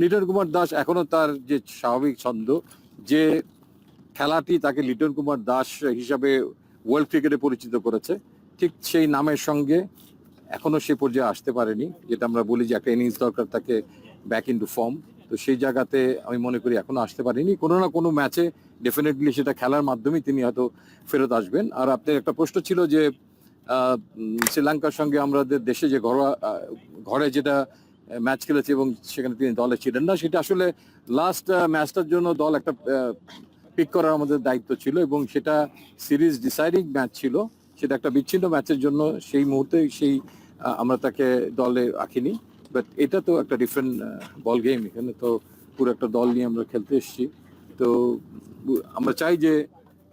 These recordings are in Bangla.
লিটন কুমার দাস এখনও তার যে স্বাভাবিক ছন্দ, যে খেলাটি তাকে লিটন কুমার দাস হিসাবে ওয়ার্ল্ড ক্রিকেটে পরিচিত করেছে, ঠিক সেই নামের সঙ্গে এখনও সে পর্যায়ে আসতে পারেনি, যেটা আমরা বলি যে একটা ইনিংস দরকার তাকে ব্যাক ইন টু ফর্ম তো সেই জায়গাতে আমি মনে করি এখনও আসতে পারিনি। কোনো না কোনো ম্যাচে ডেফিনেটলি সেটা খেলার মাধ্যমেই তিনি হয়তো ফেরত আসবেন। আর আপনার একটা প্রশ্ন ছিল যে শ্রীলঙ্কার সঙ্গে আমাদের দেশে যে ঘরোয়া ঘরে যেটা ম্যাচ খেলেছে এবং সেখানে তিনি দলে ছিলেন না। সেটা আসলে লাস্ট ম্যাচটার জন্য দল একটা পিক করার আমাদের দায়িত্ব ছিল এবং সেটা সিরিজ ডিসাইডিং ম্যাচ ছিল। সেটা একটা বিচ্ছিন্ন ম্যাচের জন্য সেই মুহূর্তে সেই আমরা তাকে দলে রাখিনি। বাট এটা তো একটা ডিফারেন্ট বল গেম এখানে। তো পুরো একটা দল নিয়ে আমরা খেলতে এসেছি। তো আমরা চাই যে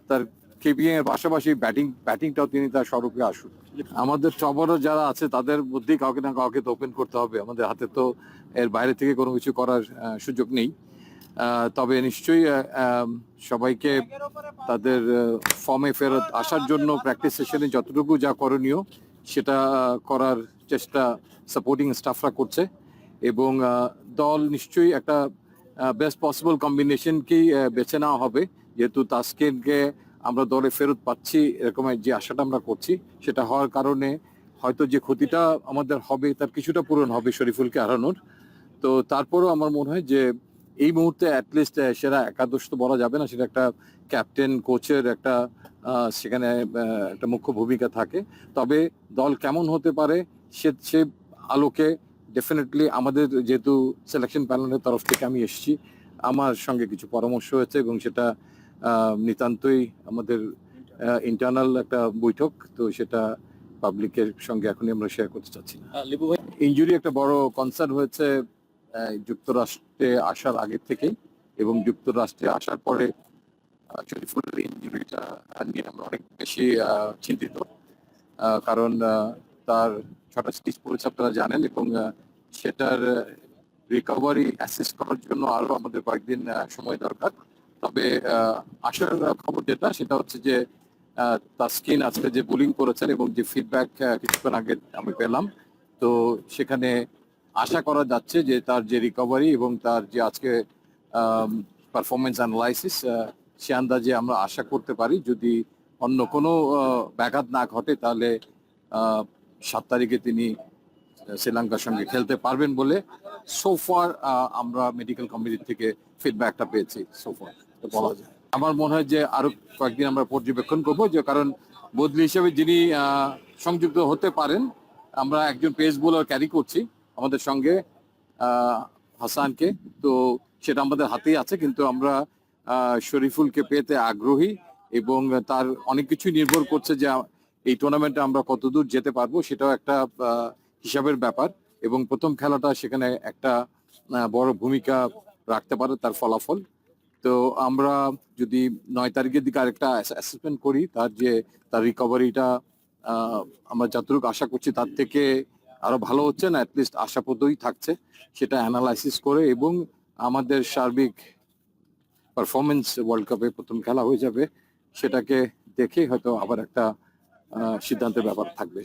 তার কেপিএ এর পাশাপাশি ব্যাটিং ব্যাটিংটাও তিনি তার স্বরূপে আসুন। আমাদের টপারও যারা আছে, তাদের মধ্যেই কাউকে না কাউকে তো ওপেন করতে হবে। আমাদের হাতে তো এর বাইরে থেকে কোনো কিছু করার সুযোগ নেই। তবে নিশ্চয়ই সবাইকে তাদের ফর্মে ফেরত আসার জন্য প্র্যাকটিস সেশনে যতটুকু যা করণীয়, সেটা করার চেষ্টা সাপোর্টিং স্টাফরা করছে। এবং দল নিশ্চয়ই একটা বেস্ট পসিবল কম্বিনেশনকেই বেছে নেওয়া হবে। যেহেতু তাস্কিনকে আমরা দলে ফেরত পাচ্ছি এরকমের যে আশাটা আমরা করছি, সেটা হওয়ার কারণে হয়তো যে ক্ষতিটা আমাদের হবে, তার কিছুটা পূরণ হবে শরীফুলকে হারানোর। তো তারপরও আমার মনে হয় যে এই মুহূর্তে অ্যাটলিস্ট সেরা একাদশ তো বলা যাবে না, সেটা একটা ক্যাপ্টেন কোচের একটা সেখানে একটা মুখ্য ভূমিকা থাকে। তবে দল কেমন হতে পারে, সে সে আলোকে ডেফিনেটলি আমাদের যেহেতু সিলেকশন প্যানেলের তরফ থেকে আমি এসেছি, আমার সঙ্গে কিছু পরামর্শ হয়েছে এবং সেটা নিতান্তই আমাদের ইন্টারনাল একটা বৈঠক তো সেটা পাবলিকের সঙ্গে এখনই আমরা শেয়ার করতে চাচ্ছি না। ইনজুরি একটা বড় কনসার্ন হয়েছে যুক্তরাষ্ট্রে আসার আগে থেকেই এবং যুক্তরাষ্ট্রে আসার পরে শরীফুলের ইনজুরিটা নিয়ে আমরা অনেক বেশি চিন্তিত। আহ, কারণ তার ছটা স্টিচ পড়েছে আপনারা জানেন এবং সেটার রিকভারি অ্যাসিস্ট করার জন্য আরও আমাদের কয়েকদিন সময় দরকার। তবে আসার খবর যেটা, সেটা হচ্ছে যে তাসকিন আজকে যে বোলিং করেছেন এবং যে ফিডব্যাক কিছুক্ষণ আগে আমি পেলাম। তো সেখানে আশা করা যাচ্ছে যে তার যে রিকভারি এবং তার যে আজকে পারফরমেন্স অ্যানালাইসিস সে আন্দাজে আমরা আশা করতে পারি। যদি অন্য কোনো ব্যাঘাত না ঘটে, তাহলে সাত তারিখে তিনি শ্রীলঙ্কার সঙ্গে খেলতে পারবেন বলে সোফার আমরা মেডিকেল কমিটি থেকে ফিডব্যাকটা পেয়েছি সোফার যায় আমার মনে হয় যে আরও কয়েকদিন আমরা পর্যবেক্ষণ করব যে কারণ বদলি হিসেবে যিনি সংযুক্ত হতে পারেন, আমরা একজন পেস বোলার ক্যারি করছি আমাদের সঙ্গে হাসানকে। তো সেটা আমাদের হাতেই আছে, কিন্তু আমরা শরীফুলকে পেতে আগ্রহী এবং তার অনেক কিছু নির্ভর করছে যে এই টুর্নামেন্টে আমরা কতদূর যেতে পারব, সেটাও একটা হিসাবের ব্যাপার এবং প্রথম খেলাটা সেখানে একটা বড় ভূমিকা রাখতে পারে তার ফলাফল। তো আমরা যদি নয় তারিখের দিকে আরেকটা অ্যাসেসমেন্ট করি, তার যে, তার রিকভারিটা আমরা যতটুকু আশা করছি তার থেকে আরও ভালো হচ্ছে না অ্যাটলিস্ট আশাপদই থাকছে। সেটা অ্যানালাইসিস করে এবং আমাদের সার্বিক পারফরমেন্স ওয়ার্ল্ড কাপে প্রথম খেলা হয়ে যাবে, সেটাকে দেখে হয়তো আবার একটা সিদ্ধান্তের ব্যাপার থাকবে।